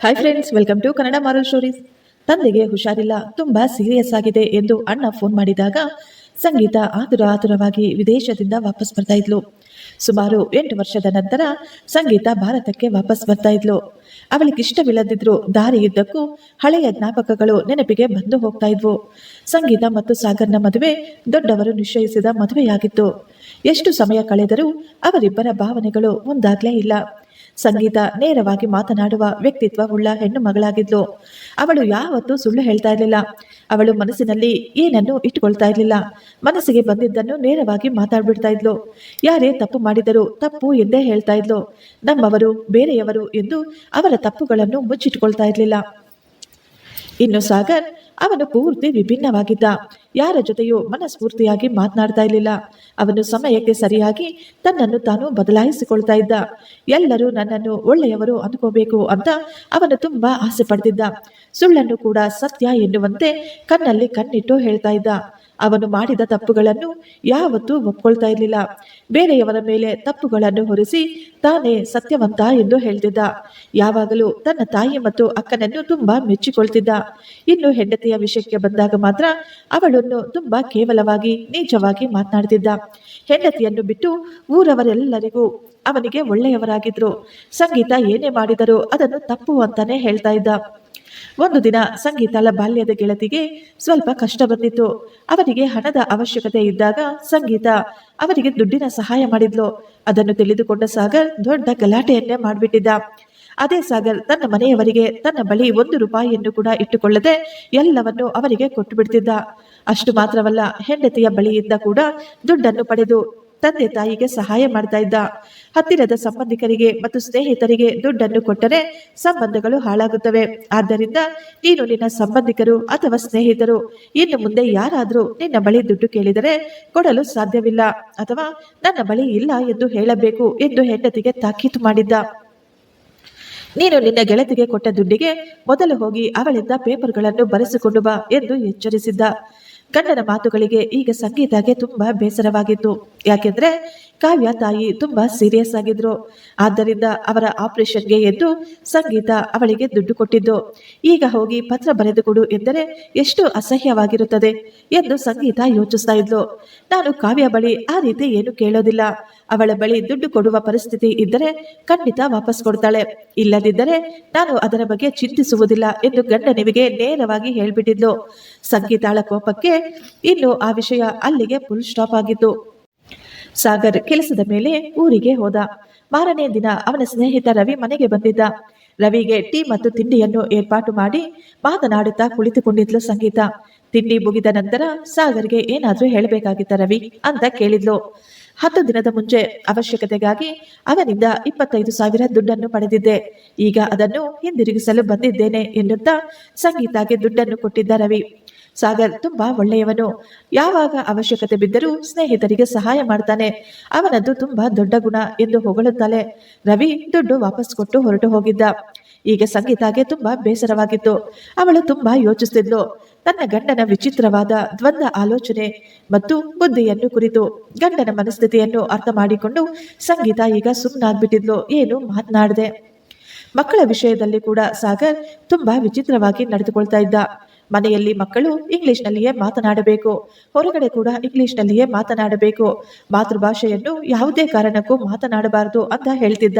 Hi friends welcome to Kannada moral stories ತಂದೆಗೆ ಹುಷಾರಿಲ್ಲ, ತುಂಬಾ ಸೀರಿಯಸ್ ಆಗಿದೆ ಎಂದು ಅಣ್ಣ ಫೋನ್ ಮಾಡಿದಾಗ ಸಂಗೀತ ಆತುರ ಆತುರವಾಗಿ ವಿದೇಶದಿಂದ ವಾಪಸ್ ಬರ್ತಾ ಇದ್ಲು. ಸುಮಾರು ಎಂಟು ವರ್ಷದ ನಂತರ ಸಂಗೀತ ಭಾರತಕ್ಕೆ ವಾಪಸ್ ಬರ್ತಾ ಇದ್ಲು. ಅವಳಿಗೆ ಇಷ್ಟವಿಲ್ಲದಿದ್ರು ದಾರಿಯುದ್ದಕ್ಕೂ ಹಳೆಯ ಜ್ಞಾಪಕಗಳು ನೆನಪಿಗೆ ಬಂದು ಹೋಗ್ತಾ ಇದ್ವು. ಸಂಗೀತ ಮತ್ತು ಸಾಗರ್ನ ಮದುವೆ ದೊಡ್ಡವರು ನಿಶ್ಚಯಿಸಿದ ಮದುವೆಯಾಗಿತ್ತು. ಎಷ್ಟು ಸಮಯ ಕಳೆದರೂ ಅವರಿಬ್ಬರ ಭಾವನೆಗಳು ಒಂದಾಗ್ಲೇ ಇಲ್ಲ. ಸಂಗೀತ ನೇರವಾಗಿ ಮಾತನಾಡುವ ವ್ಯಕ್ತಿತ್ವ ಉಳ್ಳ ಹೆಣ್ಣು ಮಗಳಾಗಿದ್ಲು. ಅವಳು ಯಾವತ್ತೂ ಸುಳ್ಳು ಹೇಳ್ತಾ ಇರಲಿಲ್ಲ. ಅವಳು ಮನಸ್ಸಿನಲ್ಲಿ ಏನನ್ನು ಇಟ್ಟುಕೊಳ್ತಾ ಇರಲಿಲ್ಲ. ಮನಸ್ಸಿಗೆ ಬಂದಿದ್ದನ್ನು ನೇರವಾಗಿ ಮಾತಾಡ್ಬಿಡ್ತಾ ಇದ್ಲು. ಯಾರೇ ತಪ್ಪು ಮಾಡಿದರೂ ತಪ್ಪು ಎಂದೇ ಹೇಳ್ತಾ ಇದ್ಲು. ನಮ್ಮವರು, ಬೇರೆಯವರು ಎಂದು ಅವರ ತಪ್ಪುಗಳನ್ನು ಮುಚ್ಚಿಟ್ಕೊಳ್ತಾ ಇರಲಿಲ್ಲ. ಇನ್ನು ಸಾಗರ್ ಅವನು ಪೂರ್ತಿ ವಿಭಿನ್ನವಾಗಿದ್ದ. ಯಾರ ಜೊತೆಯೂ ಮನಸ್ಫೂರ್ತಿಯಾಗಿ ಮಾತನಾಡ್ತಾ ಇರಲಿಲ್ಲ. ಅವನು ಸಮಯಕ್ಕೆ ಸರಿಯಾಗಿ ತನ್ನನ್ನು ತಾನು ಬದಲಾಯಿಸಿಕೊಳ್ತಾ ಇದ್ದ. ಎಲ್ಲರೂ ನನ್ನನ್ನು ಒಳ್ಳೆಯವರು ಅನ್ಕೋಬೇಕು ಅಂತ ಅವನು ತುಂಬಾ ಆಸೆ ಪಡ್ತಿದ್ದ. ಸುಳ್ಳನ್ನು ಕೂಡ ಸತ್ಯ ಎನ್ನುವಂತೆ ಕಣ್ಣಲ್ಲಿ ಕಣ್ಣಿಟ್ಟು ಹೇಳ್ತಾ ಇದ್ದ. ಅವನು ಮಾಡಿದ ತಪ್ಪುಗಳನ್ನು ಯಾವತ್ತೂ ಒಪ್ಕೊಳ್ತಾ ಇರಲಿಲ್ಲ. ಬೇರೆಯವರ ಮೇಲೆ ತಪ್ಪುಗಳನ್ನು ಹೊರಿಸಿ ತಾನೇ ಸತ್ಯವಂತ ಎಂದು ಹೇಳ್ತಿದ್ದ. ಯಾವಾಗಲೂ ತನ್ನ ತಾಯಿ ಮತ್ತು ಅಕ್ಕನನ್ನು ತುಂಬಾ ಮೆಚ್ಚಿಕೊಳ್ತಿದ್ದ. ಇನ್ನು ಹೆಂಡತಿಯ ವಿಷಯಕ್ಕೆ ಬಂದಾಗ ಮಾತ್ರ ಅವಳನ್ನು ತುಂಬಾ ಕೇವಲವಾಗಿ, ನೀಚವಾಗಿ ಮಾತನಾಡ್ತಿದ್ದ. ಹೆಂಡತಿಯನ್ನು ಬಿಟ್ಟು ಊರವರೆಲ್ಲರಿಗೂ ಅವನಿಗೆ ಒಳ್ಳೆಯವರಾಗಿದ್ರು. ಸಂಗೀತ ಏನೇ ಮಾಡಿದರೂ ಅದನ್ನು ತಪ್ಪು ಅಂತಾನೆ ಹೇಳ್ತಾ ಇದ್ದ. ಒಂದು ದಿನ ಸಂಗೀತಳ ಬಾಲ್ಯದ ಗೆಳತಿಗೆ ಸ್ವಲ್ಪ ಕಷ್ಟ ಬಂದಿತ್ತು. ಅವರಿಗೆ ಹಣದ ಅವಶ್ಯಕತೆ ಇದ್ದಾಗ ಸಂಗೀತ ಅವರಿಗೆ ದುಡ್ಡಿನ ಸಹಾಯ ಮಾಡಿದ್ಲು. ಅದನ್ನು ತಿಳಿದುಕೊಂಡ ಸಾಗರ್ ದೊಡ್ಡ ಗಲಾಟೆಯನ್ನೇ ಮಾಡಿಬಿಟ್ಟಿದ್ದ. ಅದೇ ಸಾಗರ್ ತನ್ನ ಮನೆಯವರಿಗೆ ತನ್ನ ಬಳಿ ಒಂದು ರೂಪಾಯಿಯನ್ನು ಕೂಡ ಇಟ್ಟುಕೊಳ್ಳದೆ ಎಲ್ಲವನ್ನು ಅವರಿಗೆ ಕೊಟ್ಟು ಬಿಡ್ತಿದ್ದ ಅಷ್ಟು ಮಾತ್ರವಲ್ಲ, ಹೆಂಡತಿಯ ಬಳಿಯಿಂದ ಕೂಡ ದುಡ್ಡನ್ನು ಪಡೆದು ತಂದೆ ತಾಯಿಗೆ ಸಹಾಯ ಮಾಡ್ತಾ ಇದ್ದ. ಹತ್ತಿರದ ಸಂಬಂಧಿಕರಿಗೆ ಮತ್ತು ಸ್ನೇಹಿತರಿಗೆ ದುಡ್ಡನ್ನು ಕೊಟ್ಟರೆ ಸಂಬಂಧಗಳು ಹಾಳಾಗುತ್ತವೆ. ಆದ್ದರಿಂದ ನೀನು ನಿನ್ನ ಸಂಬಂಧಿಕರು ಅಥವಾ ಸ್ನೇಹಿತರು, ಇನ್ನು ಮುಂದೆ ಯಾರಾದರೂ ನಿನ್ನ ಬಳಿ ದುಡ್ಡು ಕೇಳಿದರೆ ಕೊಡಲು ಸಾಧ್ಯವಿಲ್ಲ ಅಥವಾ ನನ್ನ ಬಳಿ ಇಲ್ಲ ಎಂದು ಹೇಳಬೇಕು ಎಂದು ಹೆಂಡತಿಗೆ ತಾಕೀತು ಮಾಡಿದ್ದ. ನೀನು ನಿನ್ನ ಗೆಳತಿಗೆ ಕೊಟ್ಟ ದುಡ್ಡಿಗೆ ಮೊದಲು ಹೋಗಿ ಅವಳಿಂದ ಪೇಪರ್ಗಳನ್ನು ಬರೆಸಿಕೊಂಡು ಬಾ ಎಂದು ಎಚ್ಚರಿಸಿದ್ದ. ಗಂಡನ ಮಾತುಗಳಿಗೆ ಈಗ ಸಂಗೀತಗೆ ತುಂಬಾ ಬೇಸರವಾಗಿತ್ತು. ಯಾಕೆಂದ್ರೆ ಕಾವ್ಯ ತಾಯಿ ತುಂಬಾ ಸೀರಿಯಸ್ ಆಗಿದ್ರು. ಆದ್ದರಿಂದ ಅವರ ಆಪರೇಷನ್ಗೆ ಎದ್ದು ಸಂಗೀತ ಅವಳಿಗೆ ದುಡ್ಡು ಕೊಟ್ಟಿದ್ದು. ಈಗ ಹೋಗಿ ಪತ್ರ ಬರೆದುಕೊಡು ಎಂದರೆ ಎಷ್ಟು ಅಸಹ್ಯವಾಗಿರುತ್ತದೆ ಎಂದು ಸಂಗೀತ ಯೋಚಿಸ್ತಾ ಇದ್ಲು. ನಾನು ಕಾವ್ಯ ಬಳಿ ಆ ರೀತಿ ಏನು ಕೇಳೋದಿಲ್ಲ. ಅವಳ ಬಳಿ ದುಡ್ಡು ಕೊಡುವ ಪರಿಸ್ಥಿತಿ ಇದ್ದರೆ ಖಂಡಿತ ವಾಪಸ್ ಕೊಡ್ತಾಳೆ. ಇಲ್ಲದಿದ್ದರೆ ನಾನು ಅದರ ಬಗ್ಗೆ ಚಿಂತಿಸುವುದಿಲ್ಲ ಎಂದು ಗಂಡನಿವಿಗೆ ನೇರವಾಗಿ ಹೇಳ್ಬಿಟ್ಟಿದ್ಲು. ಸಂಗೀತಾಳ ಕೋಪಕ್ಕೆ ಇನ್ನು ಆ ವಿಷಯ ಅಲ್ಲಿಗೆ ಫುಲ್ ಸ್ಟಾಪ್ ಆಗಿತ್ತು. ಸಾಗರ್ ಕೆಲಸದ ಮೇಲೆ ಊರಿಗೆ ಹೋದ. ಮಾರನೇ ದಿನ ಅವನ ಸ್ನೇಹಿತ ರವಿ ಮನೆಗೆ ಬಂದಿದ್ದ. ರವಿಗೆ ಟೀ ಮತ್ತು ತಿಂಡಿಯನ್ನು ಏರ್ಪಾಟು ಮಾಡಿ ಮಾತನಾಡುತ್ತಾ ಕುಳಿತುಕೊಂಡಿದ್ಲು ಸಂಗೀತ. ತಿಂಡಿ ಮುಗಿದ ನಂತರ ಸಾಗರ್ಗೆ ಏನಾದ್ರೂ ಹೇಳಬೇಕಾಗಿತ್ತ ರವಿ ಅಂತ ಕೇಳಿದ್ಲು. ಹತ್ತು ದಿನದ ಮುಂಚೆ ಅವಶ್ಯಕತೆಗಾಗಿ ಅವನಿಂದ ಇಪ್ಪತ್ತೈದು ಸಾವಿರ ದುಡ್ಡನ್ನು ಪಡೆದಿದ್ದೆ. ಈಗ ಅದನ್ನು ಹಿಂದಿರುಗಿಸಲು ಬಂದಿದ್ದೇನೆ ಎನ್ನುತ್ತಾ ಸಂಗೀತಾಗೆ ದುಡ್ಡನ್ನು ಕೊಟ್ಟಿದ್ದ ರವಿ. ಸಾಗರ್ ತುಂಬಾ ಒಳ್ಳೆಯವನು. ಯಾವಾಗ ಅವಶ್ಯಕತೆ ಬಿದ್ದರೂ ಸ್ನೇಹಿತರಿಗೆ ಸಹಾಯ ಮಾಡ್ತಾನೆ. ಅವನದ್ದು ತುಂಬಾ ದೊಡ್ಡ ಗುಣ ಎಂದು ಹೊಗಳುತ್ತಾಳೆ. ರವಿ ದುಡ್ಡು ವಾಪಸ್ ಕೊಟ್ಟು ಹೊರಟು ಹೋಗಿದ್ದ. ಈಗ ಸಂಗೀತಾಗೆ ತುಂಬಾ ಬೇಸರವಾಗಿತ್ತು. ಅವಳು ತುಂಬಾ ಯೋಚಿಸ್ತಿದ್ಲು. ತನ್ನ ಗಂಡನ ವಿಚಿತ್ರವಾದ ದ್ವಂದ್ವ ಆಲೋಚನೆ ಮತ್ತು ಬುದ್ಧಿಯನ್ನು ಕುರಿತು, ಗಂಡನ ಮನಸ್ಥಿತಿಯನ್ನು ಅರ್ಥ ಮಾಡಿಕೊಂಡು ಸಂಗೀತ ಈಗ ಸುಮ್ಮನಾಗ್ಬಿಟ್ಟಿದ್ಲು ಏನು ಮಾತನಾಡದೆ. ಮಕ್ಕಳ ವಿಷಯದಲ್ಲಿ ಕೂಡ ಸಾಗರ್ ತುಂಬಾ ವಿಚಿತ್ರವಾಗಿ ನಡೆದುಕೊಳ್ತಾ ಇದ್ದ. ಮನೆಯಲ್ಲಿ ಮಕ್ಕಳು ಇಂಗ್ಲಿಷ್ನಲ್ಲಿಯೇ ಮಾತನಾಡಬೇಕು. ಹೊರಗಡೆ ಕೂಡ ಇಂಗ್ಲಿಷ್ನಲ್ಲಿಯೇ ಮಾತನಾಡಬೇಕು. ಮಾತೃಭಾಷೆಯನ್ನು ಯಾವುದೇ ಕಾರಣಕ್ಕೂ ಮಾತನಾಡಬಾರದು ಅಂತ ಹೇಳ್ತಿದ್ದ.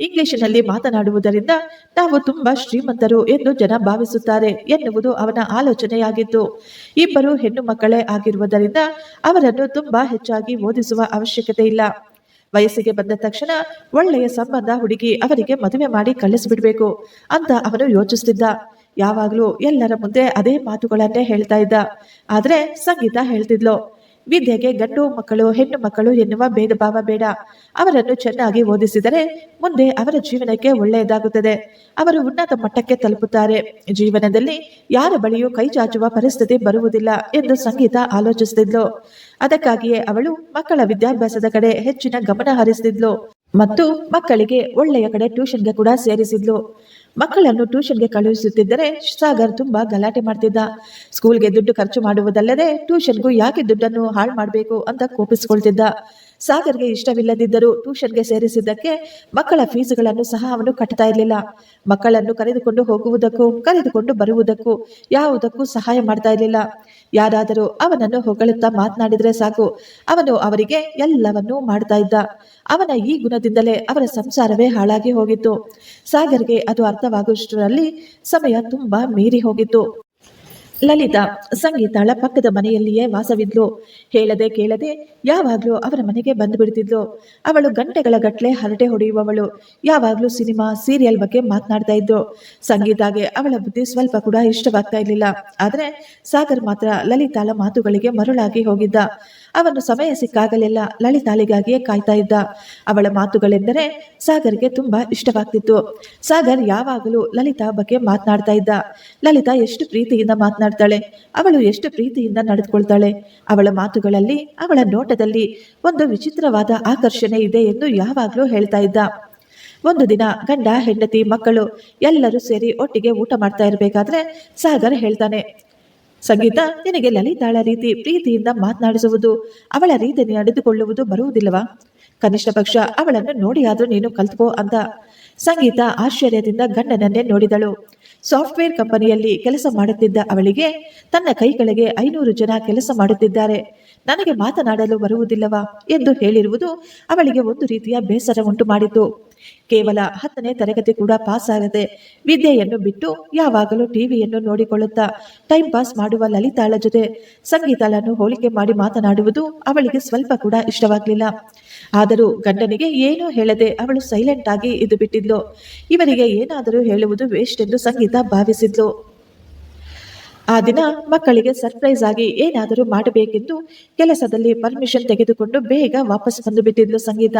ಇಂಗ್ಲಿಷಿನಲ್ಲಿ ಮಾತನಾಡುವುದರಿಂದ ನಾವು ತುಂಬಾ ಶ್ರೀಮಂತರು ಎಂದು ಜನ ಭಾವಿಸುತ್ತಾರೆ ಎನ್ನುವುದು ಅವನ ಆಲೋಚನೆಯಾಗಿತ್ತು. ಇಬ್ಬರು ಹೆಣ್ಣು ಮಕ್ಕಳೇ ಆಗಿರುವುದರಿಂದ ಅವರನ್ನು ತುಂಬಾ ಹೆಚ್ಚಾಗಿ ಓದಿಸುವ ಅವಶ್ಯಕತೆ ಇಲ್ಲ. ವಯಸ್ಸಿಗೆ ಬಂದ ತಕ್ಷಣ ಒಳ್ಳೆಯ ಸಂಬಂಧ ಹುಡುಗಿ ಅವರಿಗೆ ಮದುವೆ ಮಾಡಿ ಕಳಿಸ್ಬಿಡ್ಬೇಕು ಅಂತ ಅವನು ಯೋಚಿಸ್ತಿದ್ದ. ಯಾವಾಗಲೂ ಎಲ್ಲರ ಮುಂದೆ ಅದೇ ಮಾತುಗಳನ್ನೇ ಹೇಳ್ತಾ ಇದ್ದ. ಆದ್ರೆ ಸಂಗೀತ ಹೇಳ್ತಿದ್ಲು. ವಿದ್ಯೆಗೆ ಗಂಡು ಮಕ್ಕಳು, ಹೆಣ್ಣು ಮಕ್ಕಳು ಎನ್ನುವ ಭೇದ ಭಾವ ಬೇಡ. ಅವರನ್ನು ಚೆನ್ನಾಗಿ ಓದಿಸಿದರೆ ಮುಂದೆ ಅವರ ಜೀವನಕ್ಕೆ ಒಳ್ಳೆಯದಾಗುತ್ತದೆ. ಅವರು ಉನ್ನತ ಮಟ್ಟಕ್ಕೆ ತಲುಪುತ್ತಾರೆ. ಜೀವನದಲ್ಲಿ ಯಾರ ಬಳಿಯೂ ಕೈ ಚಾಚುವ ಪರಿಸ್ಥಿತಿ ಬರುವುದಿಲ್ಲ ಎಂದು ಸಂಗೀತ ಆಲೋಚಿಸುತ್ತಿದ್ಲು ಅದಕ್ಕಾಗಿಯೇ ಅವಳು ಮಕ್ಕಳ ವಿದ್ಯಾಭ್ಯಾಸದ ಕಡೆ ಹೆಚ್ಚಿನ ಗಮನ ಹರಿಸುತ್ತಿದ್ಲು ಮತ್ತು ಮಕ್ಕಳಿಗೆ ಒಳ್ಳೆಯ ಕಡೆ ಟ್ಯೂಷನ್ಗೆ ಕೂಡ ಸೇರಿಸಿದ್ಲು. ಮಕ್ಕಳನ್ನು ಟ್ಯೂಷನ್ಗೆ ಕಳುಹಿಸುತ್ತಿದ್ದರೆ ಸಾಗರ್ ತುಂಬಾ ಗಲಾಟೆ ಮಾಡ್ತಿದ್ದ. ಸ್ಕೂಲ್ಗೆ ದುಡ್ಡು ಖರ್ಚು ಮಾಡುವುದಲ್ಲದೆ ಟ್ಯೂಷನ್ಗೂ ಯಾಕೆ ದುಡ್ಡನ್ನು ಹಾಳು ಮಾಡಬೇಕು ಅಂತ ಕೋಪಿಸ್ಕೊಳ್ತಿದ್ದ. ಸಾಗರ್ಗೆ ಇಷ್ಟವಿಲ್ಲದಿದ್ದರೂ ಟ್ಯೂಷನ್ಗೆ ಸೇರಿಸಿದ್ದಕ್ಕೆ ಮಕ್ಕಳ ಫೀಸುಗಳನ್ನು ಸಹ ಅವನು ಕಟ್ತಾ ಇರಲಿಲ್ಲ. ಮಕ್ಕಳನ್ನು ಕರೆದುಕೊಂಡು ಹೋಗುವುದಕ್ಕೂ, ಕರೆದುಕೊಂಡು ಬರುವುದಕ್ಕೂ ಯಾವುದಕ್ಕೂ ಸಹಾಯ ಮಾಡ್ತಾ ಇರಲಿಲ್ಲ. ಯಾರಾದರೂ ಅವನನ್ನು ಹೊಗಳುತ್ತಾ ಮಾತನಾಡಿದ್ರೆ ಸಾಕು. ಅವನು ಅವರಿಗೆ ಎಲ್ಲವನ್ನೂ ಮಾಡ್ತಾ ಇದ್ದ. ಅವನ ಈ ಗುಣದಿಂದಲೇ ಅವರ ಸಂಸಾರವೇ ಹಾಳಾಗಿ ಹೋಗಿತ್ತು. ಸಾಗರ್ಗೆ ಅದು ಅರ್ಥವಾಗುವಷ್ಟರಲ್ಲಿ ಸಮಯ ತುಂಬಾ ಮೀರಿ ಹೋಗಿತ್ತು. ಲಲಿತಾ ಸಂಗೀತಾಳ ಪಕ್ಕದ ಮನೆಯಲ್ಲಿಯೇ ವಾಸವಿದ್ಲು. ಹೇಳದೆ ಕೇಳದೆ ಯಾವಾಗ್ಲೂ ಅವರ ಮನೆಗೆ ಬಂದು ಬಿಡ್ತಿದ್ಲು ಅವಳು ಗಂಟೆಗಳ ಗಟ್ಲೆ ಹರಟೆ ಹೊಡೆಯುವವಳು. ಯಾವಾಗ್ಲೂ ಸಿನಿಮಾ, ಸೀರಿಯಲ್ ಬಗ್ಗೆ ಮಾತನಾಡ್ತಾ ಇದ್ರು ಸಂಗೀತಾಗೆ ಅವಳ ಬುದ್ಧಿ ಸ್ವಲ್ಪ ಕೂಡ ಇಷ್ಟವಾಗ್ತಾ ಇರಲಿಲ್ಲ. ಆದ್ರೆ ಸಾಗರ್ ಮಾತ್ರ ಲಲಿತಾಳ ಮಾತುಗಳಿಗೆ ಮರುಳಾಗಿ ಹೋಗಿದ್ದ. ಅವನು ಸಮಯ ಸಿಕ್ಕಾಗಲೆಲ್ಲ ಲಲಿತಾಳಿಗಾಗಿಯೇ ಕಾಯ್ತಾ ಇದ್ದ. ಅವಳ ಮಾತುಗಳೆಂದರೆ ಸಾಗರ್ಗೆ ತುಂಬಾ ಇಷ್ಟವಾಗ್ತಿತ್ತು. ಸಾಗರ್ ಯಾವಾಗಲೂ ಲಲಿತಾ ಬಗ್ಗೆ ಮಾತನಾಡ್ತಾ ಇದ್ದ. ಲಲಿತಾ ಎಷ್ಟು ಪ್ರೀತಿಯಿಂದ ಮಾತನಾಡ್ತಾಳೆ. ಅವಳು ಎಷ್ಟು ಪ್ರೀತಿಯಿಂದ ನಡೆದುಕೊಳ್ತಾಳೆ. ಅವಳ ಮಾತುಗಳಲ್ಲಿ, ಅವಳ ನೋಟದಲ್ಲಿ ಒಂದು ವಿಚಿತ್ರವಾದ ಆಕರ್ಷಣೆ ಇದೆ ಎಂದು ಯಾವಾಗಲೂ ಹೇಳ್ತಾ ಇದ್ದ. ಒಂದು ದಿನ ಗಂಡ, ಹೆಂಡತಿ, ಮಕ್ಕಳು ಎಲ್ಲರೂ ಸೇರಿ ಒಟ್ಟಿಗೆ ಊಟ ಮಾಡ್ತಾ ಇರಬೇಕಾದ್ರೆ ಸಾಗರ್ ಹೇಳ್ತಾನೆ ಸಂಗೀತ ನಿನಗೆ ಲಲಿತಾಳ ರೀತಿ ಪ್ರೀತಿಯಿಂದ ಮಾತನಾಡಿಸುವುದು, ಅವಳ ರೀತಿ ನಡೆದುಕೊಳ್ಳುವುದು ಬರುವುದಿಲ್ಲವಾ? ಕನಿಷ್ಠ ಪಕ್ಷ ಅವಳನ್ನು ನೋಡಿಯಾದ್ರೂ ನೀನು ಕಲ್ತ್ಕೋ ಅಂತ ಸಂಗೀತ ಆಶ್ಚರ್ಯದಿಂದ ಗಂಡನನ್ನೇ ನೋಡಿದಳು. ಸಾಫ್ಟ್ವೇರ್ ಕಂಪನಿಯಲ್ಲಿ ಕೆಲಸ ಮಾಡುತ್ತಿದ್ದ ಅವಳಿಗೆ ತನ್ನ ಕೈಗಳಿಗೆ ಐನೂರು ಜನ ಕೆಲಸ ಮಾಡುತ್ತಿದ್ದಾರೆ. ನನಗೆ ಮಾತನಾಡಲು ಬರುವುದಿಲ್ಲವಾ ಎಂದು ಹೇಳಿರುವುದು ಅವಳಿಗೆ ಒಂದು ರೀತಿಯ ಬೇಸರ ಉಂಟು ಮಾಡಿತು ಕೇವಲ ಹತ್ತನೇ ತರಗತಿ ಕೂಡ ಪಾಸ್ ಆಗದೆ ವಿದ್ಯೆಯನ್ನು ಬಿಟ್ಟು ಯಾವಾಗಲೂ ಟಿವಿಯನ್ನು ನೋಡಿಕೊಳ್ಳುತ್ತಾ ಟೈಮ್ ಪಾಸ್ ಮಾಡುವ ಲಲಿತಾಳ ಜೊತೆ ಸಂಗೀತಾಳನ್ನು ಹೋಲಿಕೆ ಮಾಡಿ ಮಾತನಾಡುವುದು ಅವಳಿಗೆ ಸ್ವಲ್ಪ ಕೂಡ ಇಷ್ಟವಾಗಲಿಲ್ಲ. ಆದರೂ ಗಂಡನಿಗೆ ಏನೂ ಹೇಳದೆ ಅವಳು ಸೈಲೆಂಟ್ ಆಗಿ ಇದು ಬಿಟ್ಟಿದ್ಲು ಇವರಿಗೆ ಏನಾದರೂ ಹೇಳುವುದು ವೇಸ್ಟ್ ಎಂದು ಸಂಗೀತ ಭಾವಿಸಿದ್ಲು. ಆ ದಿನ ಮಕ್ಕಳಿಗೆ ಸರ್ಪ್ರೈಸ್ ಆಗಿ ಏನಾದರೂ ಮಾಡಬೇಕೆಂದು ಕೆಲಸದಲ್ಲಿ ಪರ್ಮಿಷನ್ ತೆಗೆದುಕೊಂಡು ಬೇಗ ವಾಪಸ್ ಬಂದು ಬಿಟ್ಟಿದ್ಲು ಸಂಗೀತ.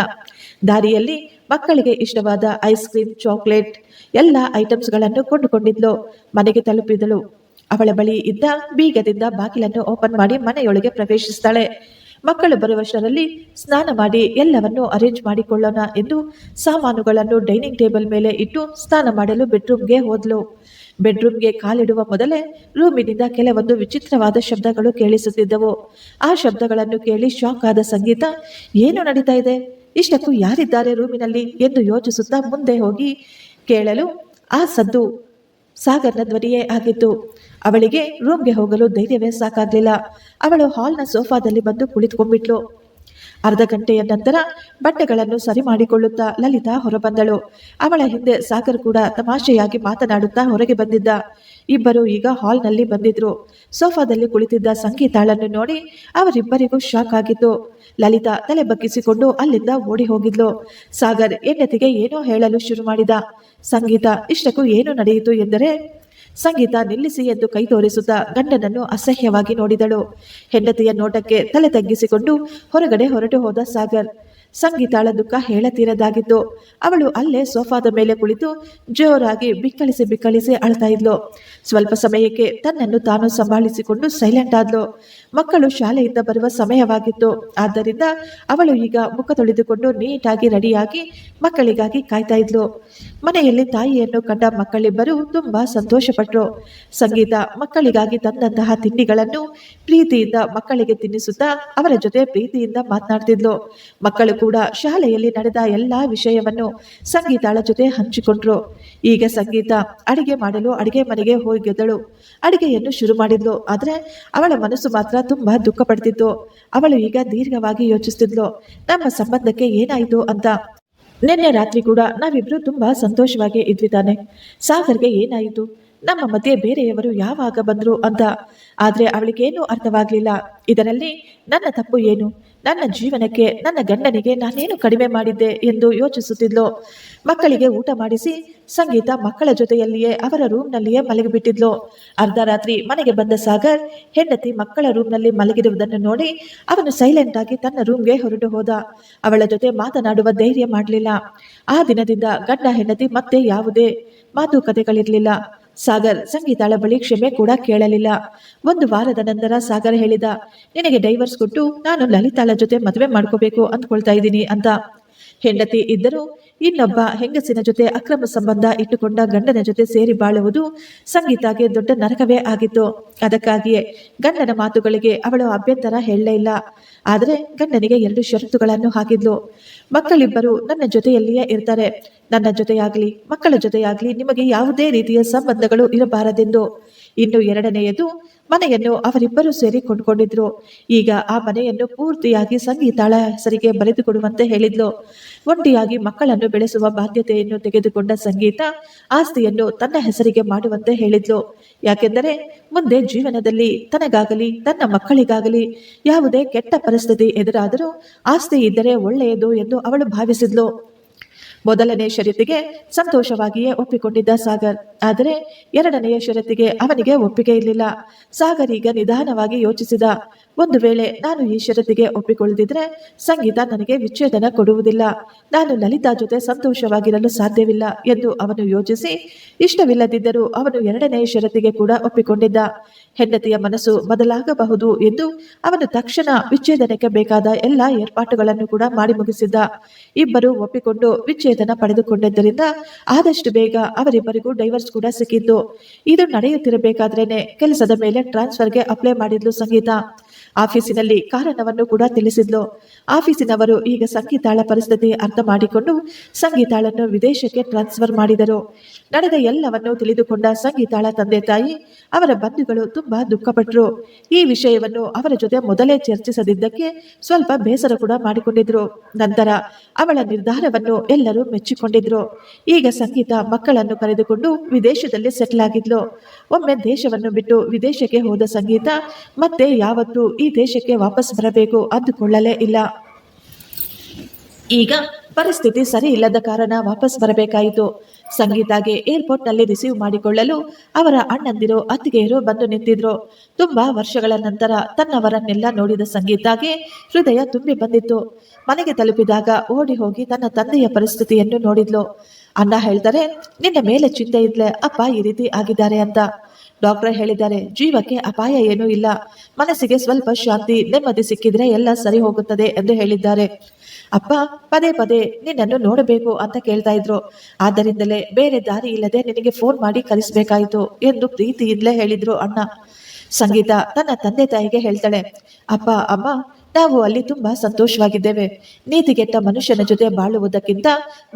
ದಾರಿಯಲ್ಲಿ ಮಕ್ಕಳಿಗೆ ಇಷ್ಟವಾದ ಐಸ್ ಕ್ರೀಮ್ ಚಾಕ್ಲೇಟ್ ಎಲ್ಲ ಐಟಮ್ಸ್ಗಳನ್ನು ಕೊಂಡುಕೊಂಡಿದ್ಲು. ಮನೆಗೆ ತಲುಪಿದಳು. ಅವಳ ಬಳಿ ಇದ್ದ ಬೀಗದಿಂದ ಬಾಗಿಲನ್ನು ಓಪನ್ ಮಾಡಿ ಮನೆಯೊಳಗೆ ಪ್ರವೇಶಿಸ್ತಾಳೆ. ಮಕ್ಕಳು ಬರುವಷ್ಟರಲ್ಲಿ ಸ್ನಾನ ಮಾಡಿ ಎಲ್ಲವನ್ನೂ ಅರೇಂಜ್ ಮಾಡಿಕೊಳ್ಳೋಣ ಎಂದು ಸಾಮಾನುಗಳನ್ನು ಡೈನಿಂಗ್ ಟೇಬಲ್ ಮೇಲೆ ಇಟ್ಟು ಸ್ನಾನ ಮಾಡಲು ಬೆಡ್ರೂಮ್ಗೆ ಹೋದ್ಲು. ಬೆಡ್ರೂಮ್ಗೆ ಕಾಲಿಡುವ ಮೊದಲೇ ರೂಮಿನಿಂದ ಕೆಲವೊಂದು ವಿಚಿತ್ರವಾದ ಶಬ್ದಗಳು ಕೇಳಿಸುತ್ತಿದ್ದವು. ಆ ಶಬ್ದಗಳನ್ನು ಕೇಳಿ ಶಾಕ್ ಆದ ಸಂಗೀತ, ಏನು ನಡೀತಾ ಇದೆ? ಇಷ್ಟಕ್ಕೂ ಯಾರಿದ್ದಾರೆ ರೂಮಿನಲ್ಲಿ? ಎಂದು ಯೋಚಿಸುತ್ತಾ ಮುಂದೆ ಹೋಗಿ ಕೇಳಲು ಆ ಸದ್ದು ಸಾಗರ್ನ ಧ್ವನಿಯೇ ಆಗಿತ್ತು. ಅವಳಿಗೆ ರೂಮ್ಗೆ ಹೋಗಲು ಧೈರ್ಯವೇ ಸಾಕಾಗಲಿಲ್ಲ. ಅವಳು ಹಾಲ್ನ ಸೋಫಾದಲ್ಲಿ ಬಂದು ಕುಳಿತುಕೊಂಡ್ಬಿಟ್ಲು. ಅರ್ಧ ಗಂಟೆಯ ನಂತರ ಬಟ್ಟೆಗಳನ್ನು ಸರಿ ಮಾಡಿಕೊಳ್ಳುತ್ತಾ ಲಲಿತಾ ಹೊರಬಂದಳು. ಅವಳ ಹಿಂದೆ ಸಾಗರ್ ಕೂಡ ತಮಾಷೆಯಾಗಿ ಮಾತನಾಡುತ್ತಾ ಹೊರಗೆ ಬಂದಿದ್ದ. ಇಬ್ಬರು ಈಗ ಹಾಲ್ನಲ್ಲಿ ಬಂದಿದ್ರು. ಸೋಫಾದಲ್ಲಿ ಕುಳಿತಿದ್ದ ಸಂಗೀತಾಳನ್ನು ನೋಡಿ ಅವರಿಬ್ಬರಿಗೂ ಶಾಕ್ ಆಗಿತ್ತು. ಲಲಿತಾ ತಲೆ ಬಗ್ಗಿಸಿಕೊಂಡು ಅಲ್ಲಿಂದ ಓಡಿ ಹೋಗಿದ್ಲು. ಸಾಗರ್ ಹೆಂಡತಿಗೆ ಏನೋ ಹೇಳಲು ಶುರು ಮಾಡಿದ. ಸಂಗೀತ ಇಷ್ಟಕ್ಕೂ ಏನು ನಡೆಯಿತು ಎಂದರೆ ಸಂಗೀತ ನಿಲ್ಲಿಸಿ ಎಂದು ಕೈ ತೋರಿಸುತ್ತಾ ಗಂಡನನ್ನು ಅಸಹ್ಯವಾಗಿ ನೋಡಿದಳು. ಹೆಂಡತಿಯ ನೋಟಕ್ಕೆ ತಲೆ ತಗ್ಗಿಸಿಕೊಂಡು ಹೊರಗಡೆ ಹೊರಟು ಹೋದ ಸಾಗರ್. ಸಂಗೀತಾಳ ದುಃಖ ಹೇಳತೀರದಾಗಿತ್ತು. ಅವಳು ಅಲ್ಲೇ ಸೋಫಾದ ಮೇಲೆ ಕುಳಿತು ಜೋರಾಗಿ ಬಿಕ್ಕಳಿಸಿ ಬಿಕ್ಕಳಿಸಿ ಅಳ್ತಾ ಇದ್ಲು. ಸ್ವಲ್ಪ ಸಮಯಕ್ಕೆ ತನ್ನನ್ನು ತಾನು ಸಂಭಾಳಿಸಿಕೊಂಡು ಸೈಲೆಂಟ್ ಆದ್ಲು. ಮಕ್ಕಳು ಶಾಲೆಯಿಂದ ಬರುವ ಸಮಯವಾಗಿತ್ತು. ಆದ್ದರಿಂದ ಅವಳು ಈಗ ಮುಖ ತೊಳೆದುಕೊಂಡು ನೀಟಾಗಿ ರೆಡಿಯಾಗಿ ಮಕ್ಕಳಿಗಾಗಿ ಕಾಯ್ತಾ ಇದ್ಲು. ಮನೆಯಲ್ಲಿ ತಾಯಿಯನ್ನು ಕಂಡ ಮಕ್ಕಳಿಬ್ಬರು ತುಂಬಾ ಸಂತೋಷಪಟ್ರು. ಸಂಗೀತ ಮಕ್ಕಳಿಗಾಗಿ ತಂದಂತಹ ತಿಂಡಿಗಳನ್ನು ಪ್ರೀತಿಯಿಂದ ಮಕ್ಕಳಿಗೆ ತಿನ್ನಿಸುತ್ತಾ ಅವರ ಜೊತೆ ಪ್ರೀತಿಯಿಂದ ಮಾತನಾಡ್ತಿದ್ಲು. ಮಕ್ಕಳು ಕೂಡ ಶಾಲೆಯಲ್ಲಿ ನಡೆದ ಎಲ್ಲಾ ವಿಷಯವನ್ನು ಸಂಗೀತಾಳ ಜೊತೆ ಹಂಚಿಕೊಂಡ್ರು. ಈಗ ಸಂಗೀತ ಅಡಿಗೆ ಮಾಡಲು ಅಡಿಗೆ ಮನೆಗೆ ಹೋಗಿದ್ದಳು ಅಡಿಗೆಯನ್ನು ಶುರು ಮಾಡಿದ್ಲು. ಆದ್ರೆ ಅವಳ ಮನಸ್ಸು ಮಾತ್ರ ತುಂಬಾ ದುಃಖ ಪಡ್ತಿದ್ದು ಅವಳು ಈಗ ದೀರ್ಘವಾಗಿ ಯೋಚಿಸ್ತಿದ್ಲು. ನಮ್ಮ ಸಂಬಂಧಕ್ಕೆ ಏನಾಯಿತು ಅಂತ. ನಿನ್ನೆ ರಾತ್ರಿ ಕೂಡ ನಾವಿಬ್ರು ತುಂಬಾ ಸಂತೋಷವಾಗಿ ಇದ್ವಿ ತಾನೆ ಸಾಗರ್ಗೆ ಏನಾಯಿತು? ನಮ್ಮ ಮಧ್ಯೆ ಬೇರೆಯವರು ಯಾವಾಗ ಬಂದರು ಅಂತ. ಆದರೆ ಅವಳಿಗೇನೂ ಅರ್ಥವಾಗಲಿಲ್ಲ. ಇದರಲ್ಲಿ ನನ್ನ ತಪ್ಪು ಏನು? ನನ್ನ ಜೀವನಕ್ಕೆ, ನನ್ನ ಗಂಡನಿಗೆ ನಾನೇನು ಕಡಿಮೆ ಮಾಡಿದ್ದೆ ಎಂದು ಯೋಚಿಸುತ್ತಿದ್ಲು? ಮಕ್ಕಳಿಗೆ ಊಟ ಮಾಡಿಸಿ ಸಂಗೀತ ಮಕ್ಕಳ ಜೊತೆಯಲ್ಲಿಯೇ ಅವರ ರೂಮ್ನಲ್ಲಿಯೇ ಮಲಗಿಬಿಟ್ಟಿದ್ಲು? ಅರ್ಧ ರಾತ್ರಿ ಮನೆಗೆ ಬಂದ ಸಾಗರ್ ಹೆಂಡತಿ ಮಕ್ಕಳ ರೂಮ್ನಲ್ಲಿ ಮಲಗಿರುವುದನ್ನು ನೋಡಿ ಅವನು ಸೈಲೆಂಟ್ ಆಗಿ ತನ್ನ ರೂಮ್ಗೆ ಹೊರಟು ಹೋದ. ಅವಳ ಜೊತೆ ಮಾತನಾಡುವ ಧೈರ್ಯ ಮಾಡಲಿಲ್ಲ. ಆ ದಿನದಿಂದ ಗಂಡ ಹೆಂಡತಿ ಮತ್ತೆ ಯಾವುದೇ ಮಾತುಕತೆಗಳಿರಲಿಲ್ಲ. ಸಾಗರ್, ಸಂಗೀತಾಳ ಬಳಿ ಕ್ಷಮೆ ಕೂಡ ಕೇಳಲಿಲ್ಲ. ಒಂದು ವಾರದ ನಂತರ ಸಾಗರ್ ಹೇಳಿದ, ನಿನಗೆ ಡೈವರ್ಸ್ ಕೊಟ್ಟು ನಾನು ಲಲಿತಾಳ ಜೊತೆ ಮದುವೆ ಮಾಡ್ಕೋಬೇಕು ಅಂದ್ಕೊಳ್ತಾ ಇದ್ದೀನಿ ಅಂತ. ಹೆಂಡತಿ ಇದ್ದರೂ ಇನ್ನೊಬ್ಬ ಹೆಂಗಸಿನ ಜೊತೆ ಅಕ್ರಮ ಸಂಬಂಧ ಇಟ್ಟುಕೊಂಡ ಗಂಡನ ಜೊತೆ ಸೇರಿ ಬಾಳುವುದು ಸಂಗೀತಾಗೆ ದೊಡ್ಡ ನರಕವೇ ಆಗಿತ್ತು. ಅದಕ್ಕಾಗಿಯೇ ಗಂಡನ ಮಾತುಗಳಿಗೆ ಅವಳು ಅಭ್ಯಂತರ ಹೇಳಲೇ ಇಲ್ಲ. ಆದರೆ ಗಂಡನಿಗೆ ಎರಡು ಷರತ್ತುಗಳನ್ನು ಹಾಕಿದ್ಲು. ಮಕ್ಕಳಿಬ್ಬರು ನನ್ನ ಜೊತೆಯಲ್ಲಿಯೇ ಇರ್ತಾರೆ. ನನ್ನ ಜೊತೆಯಾಗಲಿ, ಮಕ್ಕಳ ಜೊತೆಯಾಗಲಿ ನಿಮಗೆ ಯಾವುದೇ ರೀತಿಯ ಸಂಬಂಧಗಳು ಇರಬಾರದೆಂದು. ಇನ್ನು ಎರಡನೆಯದು, ಮನೆಯನ್ನು ಅವರಿಬ್ಬರು ಸೇರಿ ಕೊಂಡ್ಕೊಂಡಿದ್ರು. ಈಗ ಆ ಮನೆಯನ್ನು ಪೂರ್ತಿಯಾಗಿ ಸಂಗೀತಾಳ ಹೆಸರಿಗೆ ಬರೆದುಕೊಡುವಂತೆ ಹೇಳಿದ್ಲು. ಒಂಟಿಯಾಗಿ ಮಕ್ಕಳನ್ನು ಬೆಳೆಸುವ ಬಾಧ್ಯತೆಯನ್ನು ತೆಗೆದುಕೊಂಡ ಸಂಗೀತ ಆಸ್ತಿಯನ್ನು ತನ್ನ ಹೆಸರಿಗೆ ಮಾಡುವಂತೆ ಹೇಳಿದ್ಲು. ಯಾಕೆಂದರೆ, ಮುಂದೆ ಜೀವನದಲ್ಲಿ ತನಗಾಗಲಿ, ತನ್ನ ಮಕ್ಕಳಿಗಾಗಲಿ ಯಾವುದೇ ಕೆಟ್ಟ ಪರಿಸ್ಥಿತಿ ಎದುರಾದರೂ ಆಸ್ತಿ ಇದ್ದರೆ ಒಳ್ಳೆಯದು ಎಂದು ಅವಳು ಭಾವಿಸಿದ್ಲು. ಮೊದಲನೇ ಷರತ್ತಿಗೆ ಸಂತೋಷವಾಗಿಯೇ ಒಪ್ಪಿಕೊಂಡಿದ್ದ ಸಾಗರ್. ಆದರೆ ಎರಡನೆಯ ಷರತ್ತಿಗೆ ಅವನಿಗೆ ಒಪ್ಪಿಗೆ ಇರಲಿಲ್ಲ. ಸಾಗರ್ ಈಗ ನಿಧಾನವಾಗಿ ಯೋಚಿಸಿದ. ಒಂದು ವೇಳೆ ನಾನು ಈ ಷರತ್ತಿಗೆ ಒಪ್ಪಿಕೊಳ್ಳದಿದ್ರೆ ಸಂಗೀತ ನನಗೆ ವಿಚ್ಛೇದನ ಕೊಡುವುದಿಲ್ಲ. ನಾನು ಲಲಿತಾ ಜೊತೆ ಸಂತೋಷವಾಗಿರಲು ಸಾಧ್ಯವಿಲ್ಲ ಎಂದು ಅವನು ಯೋಚಿಸಿ, ಇಷ್ಟವಿಲ್ಲದಿದ್ದರೂ ಅವನು ಎರಡನೆಯ ಷರತ್ತಿಗೆ ಕೂಡ ಒಪ್ಪಿಕೊಂಡಿದ್ದ. ಹೆಂಡತಿಯ ಮನಸ್ಸು ಬದಲಾಗಬಹುದು ಎಂದು ಅವನು ತಕ್ಷಣ ವಿಚ್ಛೇದನಕ್ಕೆ ಬೇಕಾದ ಎಲ್ಲ ಏರ್ಪಾಟುಗಳನ್ನು ಕೂಡ ಮಾಡಿ ಮುಗಿಸಿದ್ದ. ಇಬ್ಬರು ಒಪ್ಪಿಕೊಂಡು ವಿಚ್ಛೇದನ ಪಡೆದುಕೊಂಡಿದ್ದರಿಂದ ಆದಷ್ಟು ಬೇಗ ಅವರಿಬ್ಬರಿಗೂ ಡೈವರ್ಸ್ ಕೂಡ ಸಿಕ್ಕಿತ್ತು. ಇದು ನಡೆಯುತ್ತಿರಬೇಕಾದ್ರೇನೆ ಕೆಲಸದ ಮೇಲೆ ಟ್ರಾನ್ಸ್ಫರ್ಗೆ ಅಪ್ಲೈ ಮಾಡಿದ್ಲು ಸಂಗೀತ. ಆಫೀಸಿನಲ್ಲಿ ಕಾರಣವನ್ನು ಕೂಡ ತಿಳಿಸಿದ್ಲು. ಆಫೀಸಿನವರು ಈಗ ಸಂಗೀತಾಳ ಪರಿಸ್ಥಿತಿ ಅರ್ಥ ಮಾಡಿಕೊಂಡು ಸಂಗೀತಾಳನ್ನು ವಿದೇಶಕ್ಕೆ ಟ್ರಾನ್ಸ್ಫರ್ ಮಾಡಿದರು. ನಡೆದ ಎಲ್ಲವನ್ನು ತಿಳಿದುಕೊಂಡ ಸಂಗೀತಾಳ ತಂದೆ ತಾಯಿ ಅವರ ಬಂಧುಗಳು ತುಂಬಾ ದುಃಖಪಟ್ಟರು ಈ ವಿಷಯವನ್ನು ಅವರ ಜೊತೆ ಮೊದಲೇ ಚರ್ಚಿಸದಿದ್ದಕ್ಕೆ ಸ್ವಲ್ಪ ಬೇಸರ ಕೂಡ ಮಾಡಿಕೊಂಡಿದ್ರು. ನಂತರ ಅವಳ ನಿರ್ಧಾರವನ್ನು ಎಲ್ಲರೂ ಮೆಚ್ಚಿಕೊಂಡಿದ್ರು. ಈಗ ಸಂಗೀತ ಮಕ್ಕಳನ್ನು ಕರೆದುಕೊಂಡು ವಿದೇಶದಲ್ಲಿ ಸೆಟ್ಲ್ ಆಗಿದ್ಲು. ಒಮ್ಮೆ ದೇಶವನ್ನು ಬಿಟ್ಟು ವಿದೇಶಕ್ಕೆ ಹೋದ ಸಂಗೀತ ಮತ್ತೆ ಯಾವತ್ತೂ ಈ ದೇಶಕ್ಕೆ ವಾಪಸ್ ಬರಬೇಕು ಅಂದುಕೊಳ್ಳಲೇ ಇಲ್ಲ. ಈಗ ಪರಿಸ್ಥಿತಿ ಸರಿ ಇಲ್ಲದ ಕಾರಣ ವಾಪಸ್ ಬರಬೇಕಾಯಿತು. ಸಂಗೀತಾಗೆ ಏರ್ಪೋರ್ಟ್ನಲ್ಲಿ ರಿಸೀವ್ ಮಾಡಿಕೊಳ್ಳಲು ಅವರ ಅಣ್ಣಂದಿರು, ಅತ್ತಿಗೆಯರು ಬಂದು ನಿಂತಿದ್ರು. ತುಂಬಾ ವರ್ಷಗಳ ನಂತರ ತನ್ನವರನ್ನೆಲ್ಲ ನೋಡಿದ ಸಂಗೀತಾಗೆ ಹೃದಯ ತುಂಬಿ ಬಂದಿತ್ತು. ಮನೆಗೆ ತಲುಪಿದಾಗ ಓಡಿ ಹೋಗಿ ತನ್ನ ತಂದೆಯ ಪರಿಸ್ಥಿತಿಯನ್ನು ನೋಡಿದ್ಲು. ಅಣ್ಣ ಹೇಳ್ತಾರೆ, ನಿನ್ನ ಮೇಲೆ ಚಿಂತೆ ಇದ್ಲೆ ಅಪ್ಪ ಈ ರೀತಿ ಆಗಿದ್ದಾರೆ ಅಂತ. ಡಾಕ್ಟರ್ ಹೇಳಿದ್ದಾರೆ, ಜೀವಕ್ಕೆ ಅಪಾಯ ಏನೂ ಇಲ್ಲ. ಮನಸ್ಸಿಗೆ ಸ್ವಲ್ಪ ಶಾಂತಿ, ನೆಮ್ಮದಿ ಸಿಕ್ಕಿದ್ರೆ ಎಲ್ಲ ಸರಿ ಹೋಗುತ್ತದೆ ಎಂದು ಹೇಳಿದ್ದಾರೆ. ಅಪ್ಪ, ಪದೇ ಪದೇ ನಿನ್ನನ್ನು ನೋಡಬೇಕು ಅಂತ ಕೇಳ್ತಾ ಇದ್ರು. ಆದ್ದರಿಂದಲೇ ಬೇರೆ ದಾರಿ ಇಲ್ಲದೆ ನಿನಗೆ ಫೋನ್ ಮಾಡಿ ಕಲಿಸಬೇಕಾಯಿತು ಎಂದು ಪ್ರೀತಿಯಿಂದಲೇ ಹೇಳಿದ್ರು ಅಣ್ಣ. ಸಂಗೀತ ತನ್ನ ತಂದೆ ತಾಯಿಗೆ ಹೇಳ್ತಾಳೆ, ಅಪ್ಪ, ಅಮ್ಮ ನಾವು ಅಲ್ಲಿ ತುಂಬಾ ಸಂತೋಷವಾಗಿದ್ದೇವೆ. ನೀತಿಗೆಟ್ಟ ಮನುಷ್ಯನ ಜೊತೆ ಬಾಳುವುದಕ್ಕಿಂತ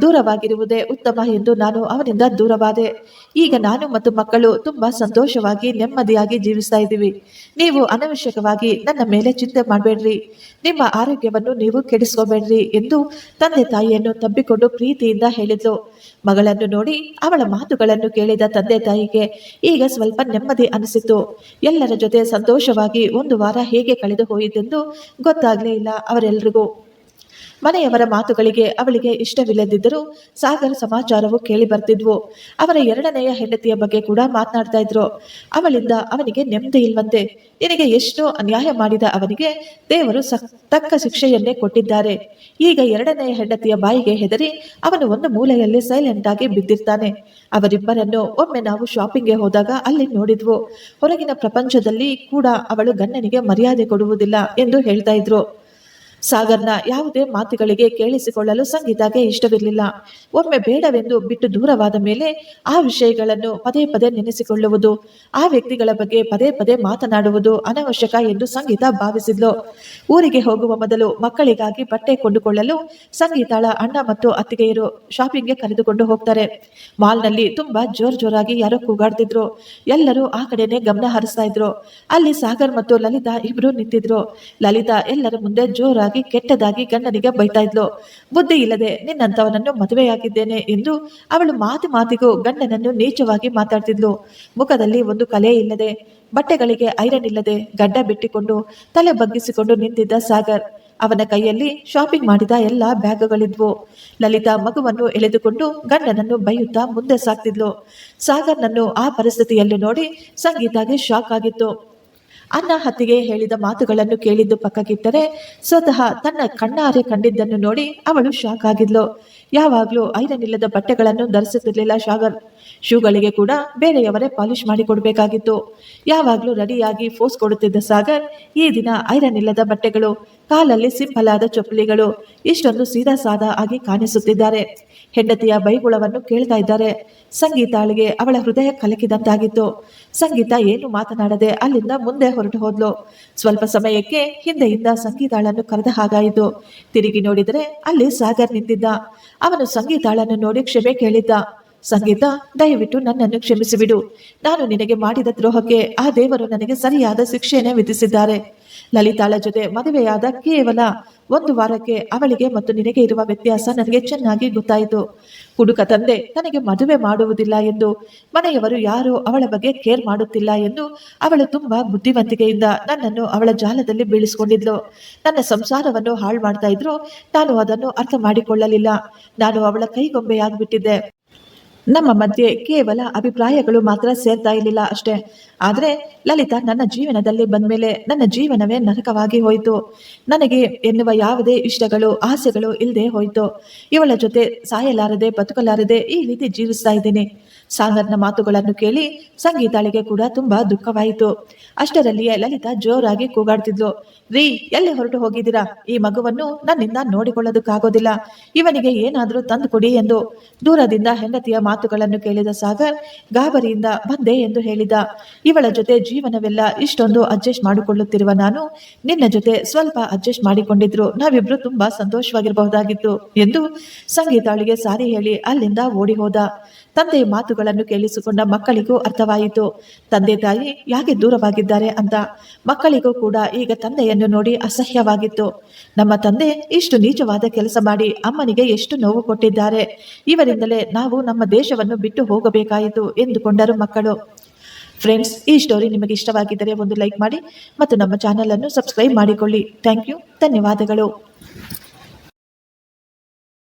ದೂರವಾಗಿರುವುದೇ ಉತ್ತಮ ಎಂದು ನಾನು ಅವನಿಂದ ದೂರವಾದೆ. ಈಗ ನಾನು ಮತ್ತು ಮಕ್ಕಳು ತುಂಬಾ ಸಂತೋಷವಾಗಿ, ನೆಮ್ಮದಿಯಾಗಿ ಜೀವಿಸ್ತಾ ಇದ್ದೀವಿ. ನೀವು ಅನವಶ್ಯಕವಾಗಿ ನನ್ನ ಮೇಲೆ ಚಿಂತೆ ಮಾಡಬೇಡ್ರಿ. ನಿಮ್ಮ ಆರೋಗ್ಯವನ್ನು ನೀವು ಕೆಡಿಸ್ಕೋಬೇಡ್ರಿ ಎಂದು ತಂದೆ ತಾಯಿಯನ್ನು ತಬ್ಬಿಕೊಂಡು ಪ್ರೀತಿಯಿಂದ ಹೇಳಿದ್ಲು. ಮಗಳನ್ನು ನೋಡಿ ಅವಳ ಮಾತುಗಳನ್ನು ಕೇಳಿದ ತಂದೆ ತಾಯಿಗೆ, ಈಗ ಸ್ವಲ್ಪ ನೆಮ್ಮದಿ ಅನಿಸಿತು. ಎಲ್ಲರ ಜೊತೆ ಸಂತೋಷವಾಗಿ ಒಂದು ವಾರ ಹೇಗೆ ಕಳೆದು ಹೋಯಿತೆಂದು ಗೊತ್ತಾಗಲೇ ಇಲ್ಲ ಅವರೆಲ್ಲರಿಗೂ ಮನೆಯವರ ಮಾತುಗಳಿಗೆ ಅವಳಿಗೆ ಇಷ್ಟವಿಲ್ಲದಿದ್ದರೂ ಸಾಗರ್ ಸಮಾಚಾರವು ಕೇಳಿ ಬರ್ತಿದ್ವು. ಅವರ ಎರಡನೆಯ ಹೆಂಡತಿಯ ಬಗ್ಗೆ ಕೂಡ ಮಾತನಾಡ್ತಾ ಇದ್ರು. ಅವಳಿಂದ ಅವನಿಗೆ ನೆಮ್ಮದಿ ಇಲ್ವಂತೆ. ನಿನಗೆ ಎಷ್ಟು ಅನ್ಯಾಯ ಮಾಡಿದ ಅವನಿಗೆ ದೇವರು ತಕ್ಕ ಶಿಕ್ಷೆಯನ್ನೇ ಕೊಟ್ಟಿದ್ದಾರೆ. ಈಗ ಎರಡನೆಯ ಹೆಂಡತಿಯ ಬಾಯಿಗೆ ಹೆದರಿ ಅವನು ಒಂದು ಮೂಲೆಯಲ್ಲಿ ಸೈಲೆಂಟ್ ಆಗಿ ಬಿದ್ದಿರ್ತಾನೆ. ಅವರಿಬ್ಬರನ್ನು ಒಮ್ಮೆ ನಾವು ಶಾಪಿಂಗ್ಗೆ ಹೋದಾಗ ಅಲ್ಲಿ ನೋಡಿದ್ವು. ಹೊರಗಿನ ಪ್ರಪಂಚದಲ್ಲಿ ಕೂಡ ಅವಳು ಗಂಡನಿಗೆ ಮರ್ಯಾದೆ ಕೊಡುವುದಿಲ್ಲ ಎಂದು ಹೇಳ್ತಾ ಇದ್ರು. ಸಾಗರ್ನ ಯಾವುದೇ ಮಾತುಗಳಿಗೆ ಕೇಳಿಸಿಕೊಳ್ಳಲು ಸಂಗೀತಾಗೆ ಇಷ್ಟವಿರಲಿಲ್ಲ. ಒಮ್ಮೆ ಬೇಡವೆಂದು ಬಿಟ್ಟು ದೂರವಾದ ಮೇಲೆ ಆ ವಿಷಯಗಳನ್ನು ಪದೇ ಪದೇ ನೆನೆಸಿಕೊಳ್ಳುವುದು, ಆ ವ್ಯಕ್ತಿಗಳ ಬಗ್ಗೆ ಪದೇ ಪದೇ ಮಾತನಾಡುವುದು ಅನವಶ್ಯಕ ಎಂದು ಸಂಗೀತ ಭಾವಿಸಿದ್ಲು. ಊರಿಗೆ ಹೋಗುವ ಮೊದಲು ಮಕ್ಕಳಿಗಾಗಿ ಬಟ್ಟೆ ಕೊಂಡುಕೊಳ್ಳಲು ಸಂಗೀತಾಳ ಅಣ್ಣ ಮತ್ತು ಅತ್ತಿಗೆಯರು ಶಾಪಿಂಗ್ಗೆ ಕರೆದುಕೊಂಡು ಹೋಗ್ತಾರೆ. ಮಾಲ್ನಲ್ಲಿ ತುಂಬಾ ಜೋರ್ ಜೋರಾಗಿ ಯಾರೋ ಕೂಗಾಡ್ತಿದ್ರು. ಎಲ್ಲರೂ ಆ ಕಡೆನೆ ಗಮನ ಹರಿಸ್ತಾ ಇದ್ರು. ಅಲ್ಲಿ ಸಾಗರ್ ಮತ್ತು ಲಲಿತಾ ಇಬ್ರು ನಿಂತಿದ್ರು. ಲಲಿತಾ ಎಲ್ಲರ ಮುಂದೆ ಜೋರಾಗಿ ಕೆಟ್ಟದಾಗಿ ಗಂಡನಿಗೆ ಬೈತಾ ಇದ್ಲು. ಬುದ್ಧಿ ಇಲ್ಲದೆ ನಿನ್ನಂತವನನ್ನು ಮದುವೆಯಾಗಿದ್ದೇನೆ ಎಂದು ಅವಳು ಮಾತು ಮಾತಿಗೂ ಗಂಡನನ್ನು ನೀಚವಾಗಿ ಮಾತಾಡ್ತಿದ್ಲು. ಮುಖದಲ್ಲಿ ಒಂದು ಕಲೆ ಇಲ್ಲದೆ, ಬಟ್ಟೆಗಳಿಗೆ ಐರನ್ ಇಲ್ಲದೆ ಗಡ್ಡ ಬಿಟ್ಟಿಕೊಂಡು ತಲೆ ಬಗ್ಗಿಸಿಕೊಂಡು ನಿಂತಿದ್ದ ಸಾಗರ್. ಅವನ ಕೈಯಲ್ಲಿ ಶಾಪಿಂಗ್ ಮಾಡಿದ ಎಲ್ಲ ಬ್ಯಾಗುಗಳಿದ್ವು. ಲಲಿತಾ ಮಗುವನ್ನು ಎಳೆದುಕೊಂಡು ಗಂಡನನ್ನು ಬೈಯುತ್ತಾ ಮುಂದೆ ಸಾಕ್ತಿದ್ಲು. ಸಾಗರ್ನನ್ನು ಆ ಪರಿಸ್ಥಿತಿಯಲ್ಲಿ ನೋಡಿ ಸಂಗೀತಾಗೆ ಶಾಕ್ ಆಗಿತ್ತು. ಅನ್ನ ಹತ್ತಿಗೆ ಹೇಳಿದ ಮಾತುಗಳನ್ನು ಕೇಳಿದ್ದು ಪಕ್ಕಕ್ಕಿಟ್ಟರೆ ಸ್ವತಃ ತನ್ನ ಕಣ್ಣಾರೆ ಕಂಡಿದ್ದನ್ನು ನೋಡಿ ಅವಳು ಶಾಕ್ ಆಗಿದ್ಲು. ಯಾವಾಗಲೂ ಐರನ್ ಇಲ್ಲದ ಬಟ್ಟೆಗಳನ್ನು ಧರಿಸುತ್ತಿರಲಿಲ್ಲ ಶಾಗರ್ ಶೂಗಳಿಗೆ ಕೂಡ ಬೇರೆಯವರೇ ಪಾಲಿಶ್ ಮಾಡಿ ಕೊಡಬೇಕಾಗಿತ್ತು. ಯಾವಾಗಲೂ ರೆಡಿಯಾಗಿ ಫೋಸ್ ಕೊಡುತ್ತಿದ್ದ ಸಾಗರ್, ಈ ದಿನ ಐರನ್ ಇಲ್ಲದ ಬಟ್ಟೆಗಳು, ಕಾಲಲ್ಲಿ ಸಿಂಪಲ್ ಆದ ಚಪ್ಪಲಿಗಳು, ಇಷ್ಟೊಂದು ಸೀದಾ ಸಾದಾ ಆಗಿ ಕಾಣಿಸುತ್ತಿದ್ದಾರೆ. ಹೆಂಡತಿಯ ಬೈಗುಳವನ್ನು ಕೇಳ್ತಾ ಇದ್ದಾರೆ. ಸಂಗೀತಾಳಿಗೆ ಅವಳ ಹೃದಯ ಕಲಕಿದಂತಾಗಿತ್ತು. ಸಂಗೀತ ಏನು ಮಾತನಾಡದೆ ಅಲ್ಲಿಂದ ಮುಂದೆ ಹೊರಟು ಹೋದ್ಲು. ಸ್ವಲ್ಪ ಸಮಯಕ್ಕೆ ಹಿಂದೆಯಿಂದ ಸಂಗೀತಾಳನ್ನು ಕರೆದ ಹಾಗಾಯಿತು. ತಿರುಗಿ ನೋಡಿದರೆ ಅಲ್ಲಿ ಸಾಗರ್ ನಿಂತಿದ್ದ. ಅವನು ಸಂಗೀತಾಳನ್ನು ನೋಡಿ ಕ್ಷಮೆ ಕೇಳಿದ್ದ. ಸಂಗೀತ, ದಯವಿಟ್ಟು ನನ್ನನ್ನು ಕ್ಷಮಿಸಿಬಿಡು. ನಾನು ನಿನಗೆ ಮಾಡಿದ ದ್ರೋಹಕ್ಕೆ ಆ ದೇವರು ನನಗೆ ಸರಿಯಾದ ಶಿಕ್ಷೆಯನ್ನು ವಿಧಿಸಿದ್ದಾರೆ. ಲಲಿತಾಳ ಜೊತೆ ಮದುವೆಯಾದ ಕೇವಲ ಒಂದು ವಾರಕ್ಕೆ ಅವಳಿಗೆ ಮತ್ತು ನಿನಗೆ ಇರುವ ವ್ಯತ್ಯಾಸ ನನಗೆ ಚೆನ್ನಾಗಿ ಗೊತ್ತಾಯಿತು. ಹುಡುಕ ತಂದೆ, ತನಗೆ ಮದುವೆ ಮಾಡುವುದಿಲ್ಲ ಎಂದು, ಮನೆಯವರು ಯಾರು ಅವಳ ಬಗ್ಗೆ ಕೇರ್ ಮಾಡುತ್ತಿಲ್ಲ ಎಂದು ಅವಳು ತುಂಬಾ ಬುದ್ಧಿವಂತಿಕೆಯಿಂದ ನನ್ನನ್ನು ಅವಳ ಜಾಲದಲ್ಲಿ ಬೀಳಿಸಿಕೊಂಡಿದ್ಲು. ನನ್ನ ಸಂಸಾರವನ್ನು ಹಾಳು ಮಾಡ್ತಾ ಇದ್ರು ನಾನು ಅದನ್ನು ಅರ್ಥ ಮಾಡಿಕೊಳ್ಳಲಿಲ್ಲ. ನಾನು ಅವಳ ಕೈಗೊಂಬೆಯಾಗ್ಬಿಟ್ಟಿದ್ದೆ. ನಮ್ಮ ಮಧ್ಯೆ ಕೇವಲ ಅಭಿಪ್ರಾಯಗಳು ಮಾತ್ರ ಸೇರ್ತಾ ಇರಲಿಲ್ಲ ಅಷ್ಟೇ. ಆದರೆ ಲಲಿತಾ ನನ್ನ ಜೀವನದಲ್ಲಿ ಬಂದ ಮೇಲೆ ನನ್ನ ಜೀವನವೇ ನರಕವಾಗಿ ಹೋಯಿತು. ನನಗೆ ಎನ್ನುವ ಯಾವುದೇ ಇಷ್ಟಗಳು, ಆಸೆಗಳು ಇಲ್ಲದೆ ಹೋಯಿತು. ಇವಳ ಜೊತೆ ಸಾಯಲಾರದೆ, ಬದುಕಲಾರದೆ ಈ ರೀತಿ ಜೀವಿಸ್ತಾ ಇದ್ದೀನಿ. ಸಾಗರ್ನ ಮಾತುಗಳನ್ನು ಕೇಳಿ ಸಂಗೀತಾಳಿಗೆ ಕೂಡ ತುಂಬಾ ದುಃಖವಾಯಿತು. ಅಷ್ಟರಲ್ಲಿಯೇ ಲಲಿತಾ ಜೋರಾಗಿ ಕೂಗಾಡ್ತಿದ್ಲು. ರೀ, ಎಲ್ಲಿ ಹೊರಟು ಹೋಗಿದ್ದೀರಾ? ಈ ಮಗುವನ್ನು ನನ್ನಿಂದ ನೋಡಿಕೊಳ್ಳೋದಕ್ಕಾಗೋದಿಲ್ಲ. ಇವನಿಗೆ ಏನಾದರೂ ತಂದು ಕೊಡಿ ಎಂದು. ದೂರದಿಂದ ಹೆಂಡತಿಯ ಮಾತುಗಳನ್ನು ಕೇಳಿದ ಸಾಗರ್ ಗಾಬರಿಯಿಂದ ಬಂದೆ ಎಂದು ಹೇಳಿದ. ಇವಳ ಜೊತೆ ಜೀವನವೆಲ್ಲ ಇಷ್ಟೊಂದು ಅಡ್ಜಸ್ಟ್ ಮಾಡಿಕೊಳ್ಳುತ್ತಿರುವ ನಾನು ನಿನ್ನ ಜೊತೆ ಸ್ವಲ್ಪ ಅಡ್ಜಸ್ಟ್ ಮಾಡಿಕೊಂಡಿದ್ರು. ನಾವಿಬ್ರು ತುಂಬಾ ಸಂತೋಷವಾಗಿರಬಹುದಾಗಿತ್ತು ಎಂದು ಸಂಗೀತಾಳಿಗೆ ಸಾರಿ ಹೇಳಿ ಅಲ್ಲಿಂದ ಓಡಿ ಹೋದ. ತಂದೆಯ ಮಾತುಗಳನ್ನು ಕೇಳಿಸಿಕೊಂಡ ಮಕ್ಕಳಿಗೂ ಅರ್ಥವಾಯಿತು. ತಂದೆ ತಾಯಿ ಯಾಕೆ ದೂರವಾಗಿದ್ದಾರೆ ಅಂತ. ಮಕ್ಕಳಿಗೂ ಕೂಡ ಈಗ ತಂದೆಯನ್ನು ನೋಡಿ ಅಸಹ್ಯವಾಗಿತ್ತು. ನಮ್ಮ ತಂದೆ ಇಷ್ಟು ನೀಚವಾದ ಕೆಲಸ ಮಾಡಿ ಅಮ್ಮನಿಗೆ ಎಷ್ಟು ನೋವು ಕೊಟ್ಟಿದ್ದಾರೆ. ಇವರಿಂದಲೇ ನಾವು ನಮ್ಮ ದೇಶವನ್ನು ಬಿಟ್ಟು ಹೋಗಬೇಕಾಯಿತು ಎಂದುಕೊಂಡರು ಮಕ್ಕಳು. ಫ್ರೆಂಡ್ಸ್ ಈ ಸ್ಟೋರಿ ನಿಮಗೆ ಇಷ್ಟವಾಗಿದ್ದರೆ ಒಂದು ಲೈಕ್ ಮಾಡಿ ಮತ್ತು ನಮ್ಮ ಚಾನಲನ್ನು ಸಬ್ಸ್ಕ್ರೈಬ್ ಮಾಡಿಕೊಳ್ಳಿ. ಥ್ಯಾಂಕ್ ಯು ಧನ್ಯವಾದಗಳು.